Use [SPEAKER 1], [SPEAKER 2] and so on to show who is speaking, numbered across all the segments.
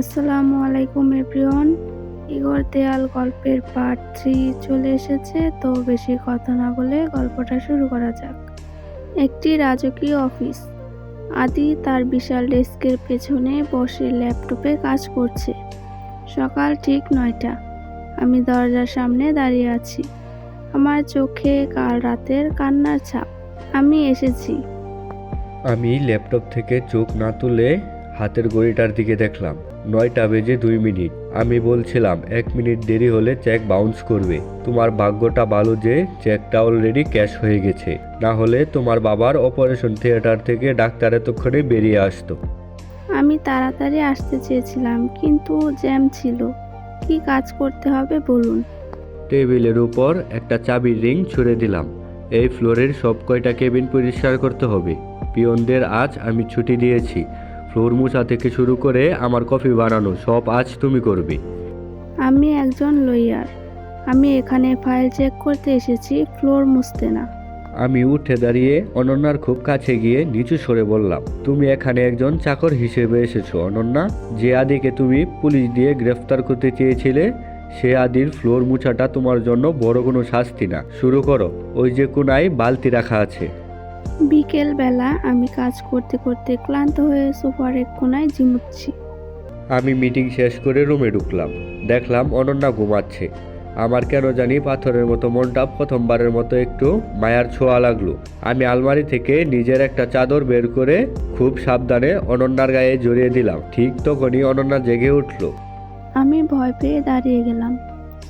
[SPEAKER 1] আসসালামু আলাইকুম everyone. Igor দেয়াল গল্পের পার্ট থ্রি চলে এসেছে, তো বেশি কথা না বলে গল্পটা শুরু করা যাক। একটি রাজকীয় অফিস আদি তার বিশাল ডেস্কের পেছনে বসে ল্যাপটপে কাজ করছে। সকাল ঠিক নয়টা। আমি দরজার সামনে দাঁড়িয়ে আছি। আমার চোখে কাল রাতের কান্নার ছাপ। আমি এসেছি।
[SPEAKER 2] আমি ল্যাপটপ থেকে চোখ না তুলে হাতের ঘড়িটার দিকে দেখলাম। নয়টা বেজে দুই মিনিট। আমি বলছিলাম এক মিনিট দেরি হলে চেক বাউন্স করবে। তোমার ভাগ্যটা ভালো যে চেকটা অলরেডি ক্যাশ হয়ে গেছে। না হলে তোমার বাবার অপারেশন থিয়েটার থেকে ডাক্তার এতক্ষণে বেরিয়ে আসতো।
[SPEAKER 1] আমি তাড়াতাড়ি আসতে চেয়েছিলাম কিন্তু জ্যাম ছিল। কি কাজ করতে হবে বলুন?
[SPEAKER 2] টেবিলের উপর একটা চাবির রিং ছুড়ে দিলাম। এই ফ্লোরের সব কয়টা কেবিন পরিষ্কার করতে হবে। পিয়নদের আজ আমি ছুটি দিয়েছি। ফ্লোর মোছা থেকে শুরু করে আমার কফি বানানো সব আজ তুমি করবে।
[SPEAKER 1] আমি একজন লয়ার। আমি এখানে ফাইল চেক করতে এসেছি ফ্লোর মুছতে না।
[SPEAKER 2] আমি উঠে দাঁড়িয়ে অনন্যার খুব কাছে গিয়ে নিচু সরে বললাম তুমি এখানে একজন চাকর হিসেবে এসেছ অনন্যা। যে আদিকে তুমি পুলিশ দিয়ে গ্রেফতার করতে চেয়েছিলে সে আদির ফ্লোর মুছাটা তোমার জন্য বড় কোনো শাস্তি না। শুরু করো। ওই যে কোনায় বালতি রাখা আছে।
[SPEAKER 1] বিকেল বেলা আমি কাজ করতে করতে ক্লান্ত হয়ে সোফার এক কোনায় ঝিমুচ্ছি।
[SPEAKER 2] আমি মিটিং শেষ করে রুমে ঢুকলাম। দেখলাম অনন্যা ঘুমাচ্ছে। আমার কেন জানি পাথরের মতো মনটা প্রথমবারের মতো একটু মায়ার ছোঁয়া লাগল। আমি আলমারি থেকে নিজের একটা চাদর বের করে খুব সাবধানে অনন্যার গায়ে জড়িয়ে দিলাম। ঠিক তখনই অনন্যা জেগে উঠল।
[SPEAKER 1] আমি ভয় পেয়ে দাঁড়িয়ে গেলাম।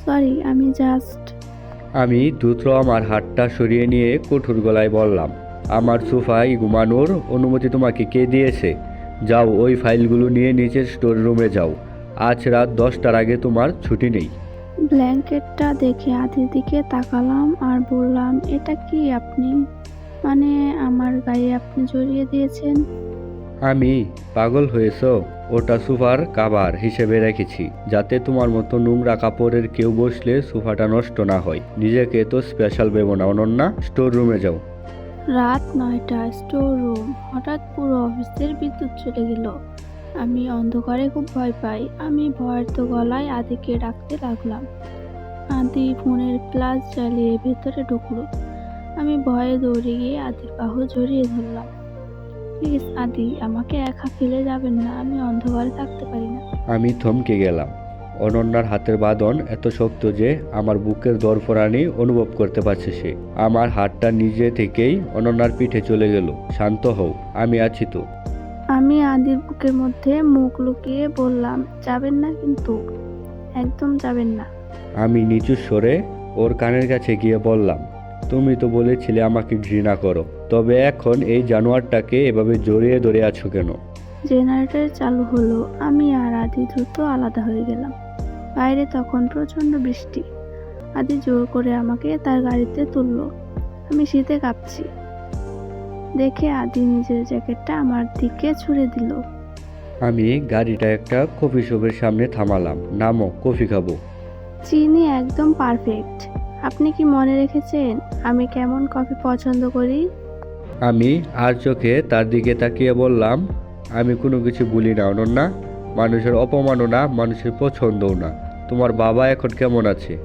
[SPEAKER 1] সরি আমি জাস্ট
[SPEAKER 2] আমি দ্রুত আমার হাতটা সরিয়ে নিয়ে কঠোর গলায় বললাম আমার সোফায় ঘুমানোর অনুমতি তোমাকে কে দিয়েছে? যাও ওই ফাইলগুলো নিয়ে নিচের স্টোর রুমে যাও। আজ রাত দশটার আগে তোমার ছুটি নেই।
[SPEAKER 1] ব্ল্যাঙ্কেটটা দেখে আদির দিকে তাকালাম আর বললাম এটা কি আপনি? মানে আমার গায়ে আপনি জড়িয়ে দিয়েছেন?
[SPEAKER 2] আমি পাগল হয়েছ। ওটা সোফার কাবার হিসেবে রেখেছি যাতে তোমার মতো নোংরা কাপড়ের কেউ বসলে সোফাটা নষ্ট না হয়। নিজেকে তো স্পেশাল ভেবো না অনন্যা। স্টোর রুমে যাও।
[SPEAKER 1] রাত নয়টা স্টোর রুম। হঠাৎ পুরো অফিসের বিদ্যুৎ চলে গেল। আমি অন্ধকারে খুব ভয় পাই। আমি ভয়ের তো গলায় আদিকে ডাকতে লাগলাম। আদি ফোনের প্লাস জ্বালিয়ে ভেতরে ঢুকলো। আমি ভয়ে দৌড়ে গিয়ে আদির বাহু জড়িয়ে ধরলাম। প্লিজ আদি, আমাকে একা ফেলে যাবেন না। আমি অন্ধকারে থাকতে পারি না।
[SPEAKER 2] আমি থমকে গেলাম। অনন্যার হাতের বাঁধন এত শক্ত যে আমার বুকের দরফরানি অনুভব করতে পারছে সে। আমার হাতটা নিজে থেকেই অনন্যার পিঠে চলে গেল। শান্ত হও আমি আছি তো।
[SPEAKER 1] আমি আদির বুকের মধ্যে মুখ লুকিয়ে বললাম যাবেন না কিন্তু। একদম যাবেন না।
[SPEAKER 2] আমি নিচু সরে ওর কানের কাছে গিয়ে বললাম তুমি তো বলেছিলে আমাকে ঘৃণা করো তবে এখন এই জানোয়ারটাকে এভাবে জড়িয়ে ধরে আছো কেন?
[SPEAKER 1] জেনারেটর চালু হলো। আমি আর আদি দ্রুত আলাদা হয়ে গেলাম। বাইরে তখন প্রচণ্ড বৃষ্টি। আদি জোর করে আমাকে তার গাড়িতে তুলল। আমি শীতে কাঁপছি। দেখে আদি নিজের জ্যাকেটটা আমার দিকে ছুড়ে দিল।
[SPEAKER 2] আমি গাড়িটা একটা কফি শপের সামনে থামালাম। নামো কফি খাব।
[SPEAKER 1] চিনি একদম পারফেক্ট। আপনি কি মনে রেখেছেন আমি কেমন কফি পছন্দ করি?
[SPEAKER 2] আমি আর চোখে তার দিকে তাকিয়ে বললাম আমি কোনো কিছু বলি না অনন্যা। মানুষের অপমাননা মানুষের পছন্দও না। তোমার বাবা এখন কেমন আছে?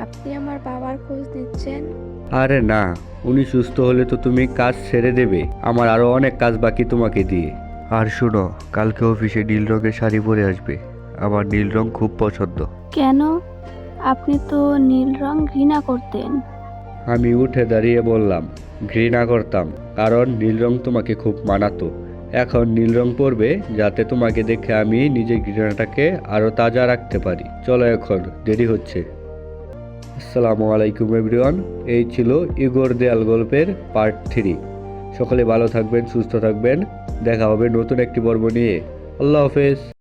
[SPEAKER 1] আপনি আমার বাবার খোঁজ দিচ্ছেন
[SPEAKER 2] আরে না উনি সুস্থ হলে তো তুমি কাজ ছেড়ে দেবে। আমার আরও অনেক কাজ বাকি তোমাকে দিয়ে। আর শুনো কালকে অফিসে নীল রঙের শাড়ি পরে আসবে। আমার নীল রং খুব পছন্দ।
[SPEAKER 1] কেন? আপনি তো নীল রং ঘৃণা করতেন।
[SPEAKER 2] আমি উঠে দাঁড়িয়ে বললাম ঘৃণা করতাম কারণ নীল রং তোমাকে খুব মানাতো। এখন নীল রং পরবে, যাতে তোমাকে দেখে আমি নিজের ঘৃণাটাকে আরও তাজা রাখতে পারি। চলো এখন, দেরি হচ্ছে। আসসালামু আলাইকুম এভরিওয়ান, এই ছিল ইগোর দেয়াল গল্পের পার্ট থ্রি। সকলে ভালো থাকবেন, সুস্থ থাকবেন। দেখা হবে নতুন একটি পর্ব নিয়ে। আল্লাহ হাফেজ।